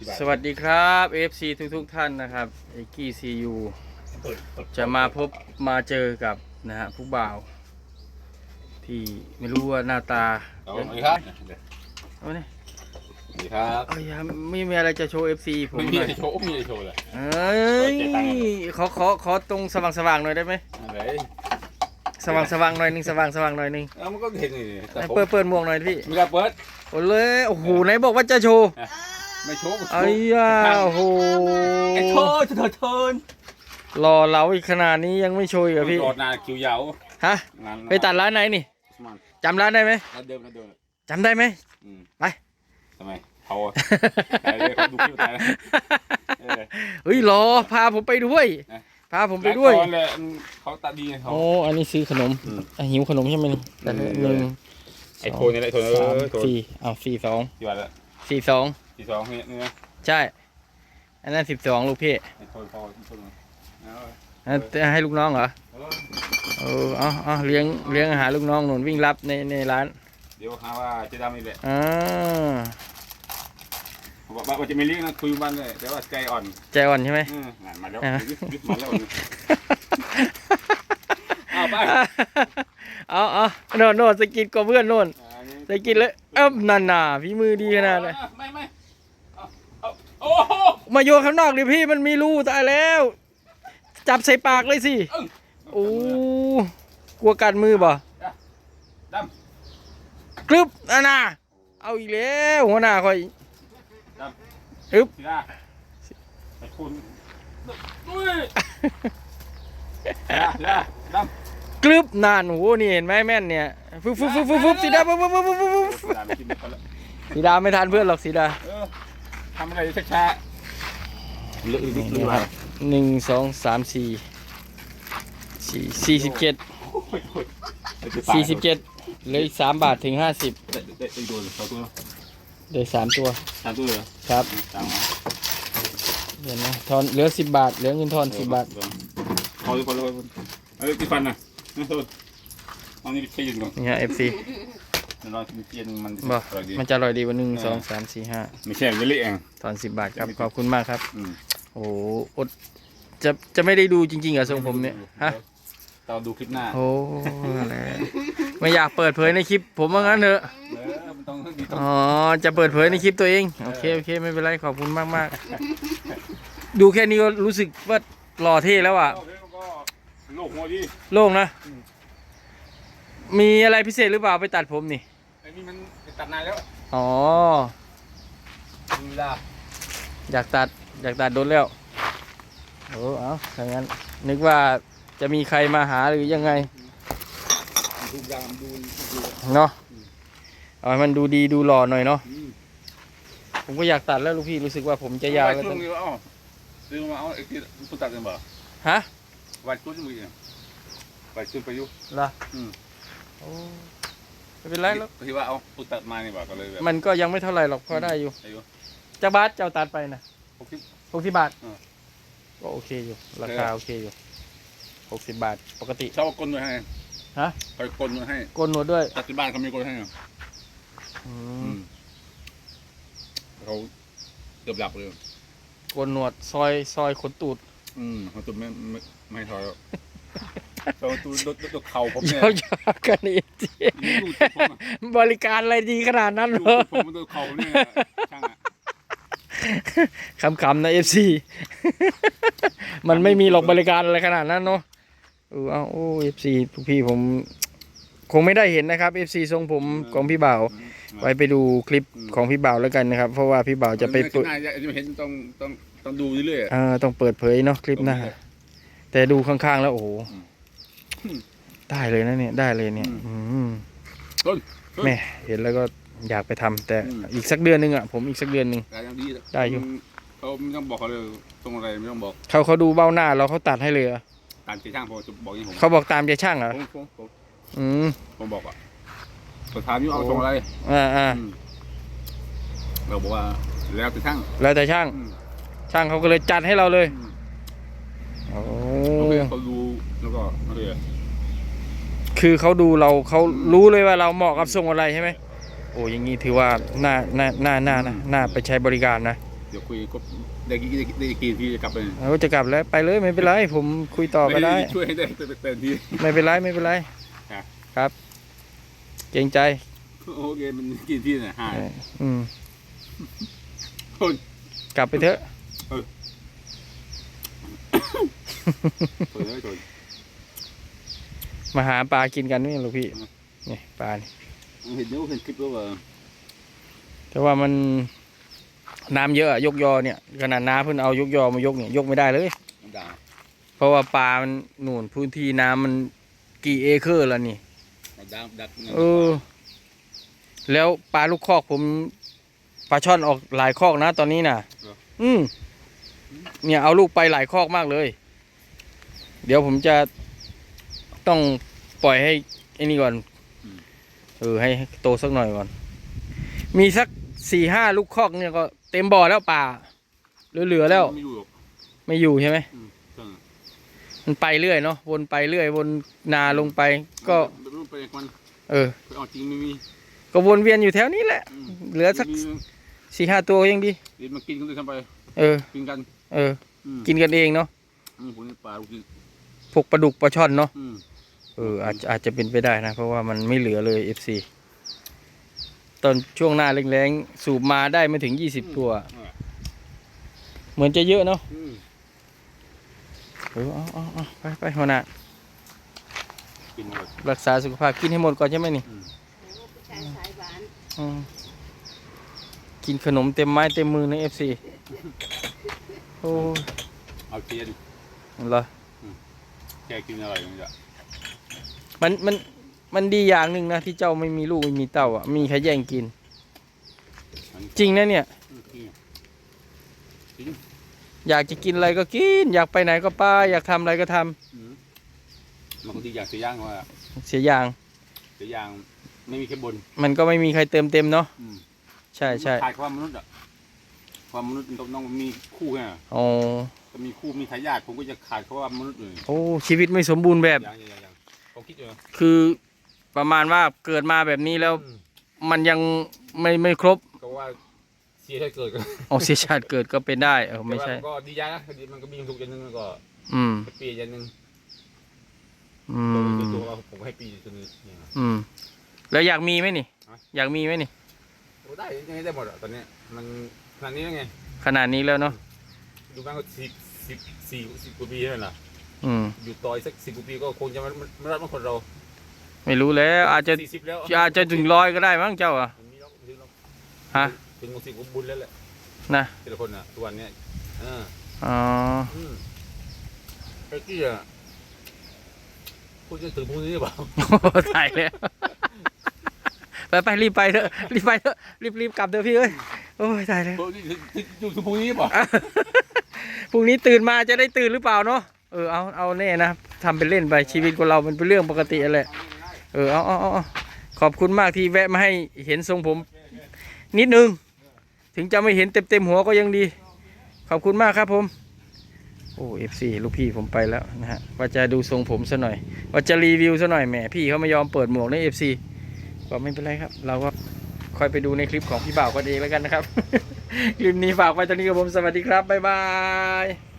ที่บ้านสวัสดีครับ FC ทุกทุกๆท่านนะครับเอกกี้ซียูเปิดเปิดจะมาพบมาเจอกับนะฮะผู้บ่าว ที่ไม่รู้ว่าหน้าตาเอาสวัสดีครับเอาเนี่ยสวัสดีครับเอาอย่าไม่มีอะไรจะโชว์ FC ผมไม่หมีน่อยอะไรโชว์ไม่มีอะไรโชว์เลยเอ้ยเปิดใจตั้งขอขอขอตรงสว่างสว่างๆหน่อยได้ไหมอะไรสว่างสว่างๆหน่อยหนึงสว่างสว่างๆหน่อยหนึงเอามันก็เห็นนี่แต่ผมเปิดเปิดหมวกหน่อยพี่มีการเปิดโอ้เลยโอ้โหไหนบอกว่าจะโชว์ ไม่โชว์ไม่โชไอ้ว์ยาโอ้โหไอ้โชว์เธอเทินรอเราอีกขนาดนี้ยังไม่โชว์อีกเหรอพี่รอนานคิวยาวฮะงานไปตัดร้านไหนนี่มันจำร้านได้ไหมร้านเดิมร้านเดิมจำได้ไหมอืมไปทำไมเขาอะตายเลยเขาดูคลิปตายแล้วเออเฮ้ยรอพาผมไปด้วยนะพาผมไปด้วยร้านก่อนเลยเขาตาดีไงเขาโอ้อันนี้ซื้อขนมอืมอะหิวขนมใช่ไหมนี่แต่อืมหนึ่งไอ้โทนนี่แหละไอ้โทนเอสามอโทนสี่เอาสี่สองที่ว่าละสี่สอง ที่สองเนี่ยนี่นะใช่ อันนั้นสิบสองลูกพี่ไอ้โทนพอโทนเอาอันนั้นให้ลูกน้องเหรอเออเออเอาเอาเลี้ยงเลี้ยงอาหารลูกน้องหนุนวิ่งรับในในร้านเดี๋ยวหาว่าเจะดำนี่แหละอ่าบอกว่าจะไม่เลี้ยงนะคุยวันเลยแต่ว่าใจอ่อนใจอ่อนใช่ไหม อืมงานมาแล้วอะ ยึดยึดมาแล้วเอาไปเอาเอาโน่นโน่นสกิดกับเพื่อนโน่นสกิดเลยเอ้านันน่ะพี่มือดีขนาดเลยไม่ไม่เอาเอาโอ้โห มาโยนข้างนอกดิพี่มันมีรูตายแล้ว จับใส่ปากเลยสิเอ้งโอ้กลัวกัดมือบ่ดกรึบอันน่ะเอาอีกแล้วหัวหน้าคอยำดำอึ๊บทีละไอ้คุณอุ้ยทีละทีละดำกรึบนานโอ้โหนี่เห็นไหมแม่นเนี่ยฟึบฟึบฟึบฟึบฟึบสีดาฟึบฟึบฟึบฟึบฟึบฟึบดำกินไปแล้วสีดาไม่ทันเพื่อนหรอกสีดาเออทำอะไรช้า เลือกนี่เลือกครับหนึ่งสองสามสี่สี่สี่สิบเจ็ดสี่สิบเจ็ดเหลยสามบาทถึงห้าสิบได้ได้ได้โดนสองตัวเหลยสามตัวสามตัวเหรอครับสามเดี๋ยวนะทอนเหลือสิบบาทเหลือเงินทอนสิบบาทพอเลยพอเลยเอาเลยที่ฟันนะนี่โทษเอานี่เทียนก่อนนี่ฮะเอฟซีเดี๋ยวเราเทียนมันบ่อร่อยดีมันจะอร่อยดีวันหนึ่งสองสามสี่ห้าไม่ใช่เละๆเองทอนสิบบาทครับขอบคุณมากครับ โอ้โหอดจะจะไม่ได้ดูจริงๆเหรอทรงผมเนี่ยฮะเราดูคลิปหน้าโอ้อะไรไม่อยากเปิดเผยในคลิป ผมว่างั้นเถอะเออมันต้องดีต้องอ๋อจะเปิดเผยในคลิปตัวเองโอเคโอเคไม่เป็นไรขอบคุณมากมากๆดูแค่นี้ก็รู้สึกว่าหล่อเท่แล้วอะเอาเดี๋ยวก็โลกหัวดีโล่งนะ มีอะไรพิเศษหรือเปล่าไปตัดผมนี่ไอ้นี่มันตัดนานแล้วอ๋อดูเวลาอยากตัด อยากตัดโดนแล้วโอ้เอาถ้างั้น นึกว่าจะมีใครมาหาหรือยังไงดูยามดูดูเนาะเอาให้มันดูดีดูหล่อหน่อยเนาะอืมผมก็อยากตัดแล้วลูกพี่รู้สึกว่าผมจะยาวแล้วช่วงนี้ว่าเอ้าซื้อมาเอาไอ้ที่ตุตัดกันบ่ฮะวัดจุดมือเนี่ยวัดจุดไปอยู่ล่ะอืม โอ้ไม่เป็นไรแล้ว ที่ว่าเอาตุตัดมานี่บ่ก็เลยแบบมันก็ยังไม่เท่าไหร่หรอกพอได้อยู่ อายุจะบาทเจ้าตัดไปนะ หกสิบ หกสิบบาทอ่า ก็โอเคอยู่ ราคาโอเคอยู่หกสิบบาทปกติ เช่ากลไว้ให้ฮะ คอยกลไว้ให้โกนหนวดด้วยตัดที่บ้านเขามีกลให้เหรออือืมมเขาเกือบหลับเลย โกนหนวดซอยซอยขนตูดอืมเขาตุ่มไม่ไม่ไม่ให้ถอยแล้วเขาตุ่มดดดเข่าผมเนี่ยเขาจะกันอีกทีนี่ดูดผมอะบริการอะไรดีขนาดนั้นดูเหรอดผมมันตัวเข่าเนี่ยช่างอะ คำๆนะเอฟซีมันไม่มีหรอกบริการอะไรขนาดนั้นเนาะเออเอาโอ้เอฟซีพวกพี่ผม คงไม่ได้เห็นนะครับเอฟซีทรงผมของพี่บ่าว ไว้ไปดูคลิปของพี่บ่าวแล้วกันนะครับ เพราะว่าพี่บ่าวจะไปเปิเปิดดจะเห็นต้องต้องต้องดูเรื่อยๆอะเอ่อต้องเปิดเผยเนาะคลิปหน้าแต่ดูข้างๆแล้วโอ้โหอืมได้เลยนะเนี่ยได้เลยเนี่ยอืมอืมต้นต้นแม่เห็นแล้วก็ อยากไปทำแต่อืมอีกสักเดือนหนึงอะผมอีกสักเดือนหนึ่งแต่ยังดีนะได้อยู่เขาไม่ต้องบอกเขาเลยตรงอะไรไม่ต้องบอก เขาเขาดูเบ้าหน้าเราเขาตัดให้เลยเหรอตามใจช่างผมจะบอกอยังผมเขาบอกตามใจช่างเหรอผมผมผมอืมผมบอกอะสถามอยู่เอาตรงอะไรอ่าอ่าอืมเราบอกว่าแล้วแต่ช่าง แล้วแต่ช่างอืมช่างเขาก็เลยจัดให้เราเลยอืมโอ้โอเคเขาดูแล้วก็โอเคคือเขาดูเราเขารู้เลยว่าเราเหมาะกับทรงอะไรใช่ไหม โอ้อยังงี้ถือว่าน่าน่าน่าน่านะน่าไปใช้บริการนะอเดี๋ยวคุยก็ได้กี่ได้ได้กี่ทีจะกลับไปเราจะกลับแล้วไปเลยไม่เป็นไรผมคุยต่อก็ได้ช่วยให้ได้เต็มทีไม่เป็นไรไม่เป็นไรครับครับ เกรงใจโอเคมันกี่ที่น่ะห้าเอออืมคนกลับไปเถอะคนเลยคนมาหาปลากินกันนี่ลูกพี่อืมนี่ปลานี่ เห็นนิ้วเห็นคลิปแล้วว่าแต่ว่ามันน้ำเยอะอะยกยอเนี่ยขนาดน้าเพิ่นเอายกยอมายกเนี่ยยกไม่ได้เลยด่าเพราะว่าปลามันหนุนพื้นที่น้ำมันกี่เอเคอร์แล้วนี่ด่าดักเออ แล้วปลาลูกคอกผมปลาช่อนออกหลายคอกนะตอนนี้น่ะ อืมเนี่ยเอาลูกไปหลายคอกมากเลย เดี๋ยวผมจะต้องปล่อยให้ไอ้นี่ก่อน เออให้โตสักหน่อยก่อน มีสักสี่ห้าลูกคอกเนี่ยก็เต็มบ่อแล้วปลาเหลือๆแล้ว ไม่อยู่หรอกไม่อยู่ใช่ไหมอืมใช่มันไปเรื่อยเนาะวนไปเรื่อย วนนาลงไป ก็ไม่รู้ไปมันเออ ไปเอาจริงไม่มีก็วนเวียนอยู่แถวนี้แหละ มเหลือสักมีสี่ห้าตัวยังดี เดี๋ยวมากินกันด้วยซ้ำไปเออ กินกันเอออืมกินกันเองเนาะ อืมผมนี่ปลาลูกกินพวกปลาดุกปลาช่อนเนาะอืม เอออาจจะอาจจะเป็นไปได้นะ เพราะว่ามันไม่เหลือเลย FC ตอนช่วงหน้าแรงๆ สูบมาได้ไม่ถึง20ตัว เหมือนจะเยอะเนาะอืมเออเอาเอาเอาไปไปหัวหน้ากินหมดรักษาสุขภาพกินให้หมดก่อนใช่ไหมนี่อืมผู้ชายสายหวานอืมกินขนมเต็มไม้เต็มมือใน FC โอ้ยเอาเทียนเหรอแกกินอะไรอย่างเงี้ย มันมันมันดีอย่างหนึ่งนะที่เจ้าไม่มีลูกไม่มีเต้าอะมีใครแย่งกินมันจริงนะเนี่ยอืมกินอยากจะกินอะไรก็กิน อยากไปไหนก็ไปอยากทำอะไรก็ทำอืมมันก็ดีอย่างเสียย่างว่าเสียอย่างเสียย่างไม่มีแค่บน มันก็ไม่มีใครเติมเต็มเนาะอืมใช่ใช่ขาดความมนุษย์อะความมนุษย์มันต้องต้องมีคู่ไงอ๋อถ้ามีคู่มีทายาทผมก็จะขาดเพราะว่ามนุษย์เลยโอ้ชีวิตไม่สมบูรณ์แบบ อย่างอย่างอย่างผมคิดอยู่นะคือประมาณว่าเกิดมาแบบนี้แล้วอืมมันยังไม่ไม่ครบก็ว่าเสียให้เกิดกันอ๋อเสียชาติเกิดก็เป็นได้เออไม่ใช่ แต่ว่าก็ดีใจนะดีมันก็มีความสุขอย่างหนึงมันก็อืมแฮปปี้อย่างหนึงอืตัวมตัวเราผมก็แฮปปี้ตัวนี้เนี่ยอืม แล้วอยากมีไหมนี่ ฮะ อยากมีไหมนี่ โอ้ได้ยังไงได้หมดอะตอนเนี้ยมันขนาดนี้แล้วไงขนาดนี้แล้วเนาะ ดูบ้างก็สิบสิบสี่สิบกว่าปีแล้วนะ อืม อยู่ต่อยสักสิบกว่าปีก็คงจะไม่ไม่รัดมันคนเราไม่รู้แล้ว อาจจะสี่สิบแล้วอาจจะถึงร้อยก็ได้มั้งเจ้าอะมันมีแล้วถึงแล้วฮะถึงสิบกว่าบุญแล้วแหละนะแต่ละคนอะทุกวันเนี้ยเอออ๋ออืมไอ้กี้อะพูดจะถึงพรุ่งนี้หรือเปล่าตายแล้วไปไปรีบไปเถอะรีบไปเถอะรีบรีบกลับเถอะพี่เอ้ยโอ้ยตายแล้วพูดถึงถึงถึงพรุ่งนี้หรือเปล่าพรุ่งนี้ตื่นมาจะได้ตื่นหรือเปล่าเนาะ เออเอาเอาแน่นะทำเป็นเล่นไปชีวิตของเรามันเป็นเรื่องปกติแหละเออเอาเอาเอาเอขอบคุณมากที่แวะมาให้เห็นทรงผม นิดนึง ถึงจะไม่เห็นเต็มเต็มหัวก็ยังดี ขอบคุณมากครับผมโอ้เอฟซีลูกพี่ผมไปแล้วนะฮะว่าจะดูทรงผมซะหน่อย ว่าจะรีวิวซะหน่อยแหมพี่เขาไม่ยอมเปิดหมวกในเอฟซีก็ไม่เป็นไรครับ เราก็ค่อยไปดูในคลิปของพี่บ่าวกันเองแล้วกันนะครับ คลิปนี้ฝากไว้ตอนนี้กับผมสวัสดีครับบ๊ายบาย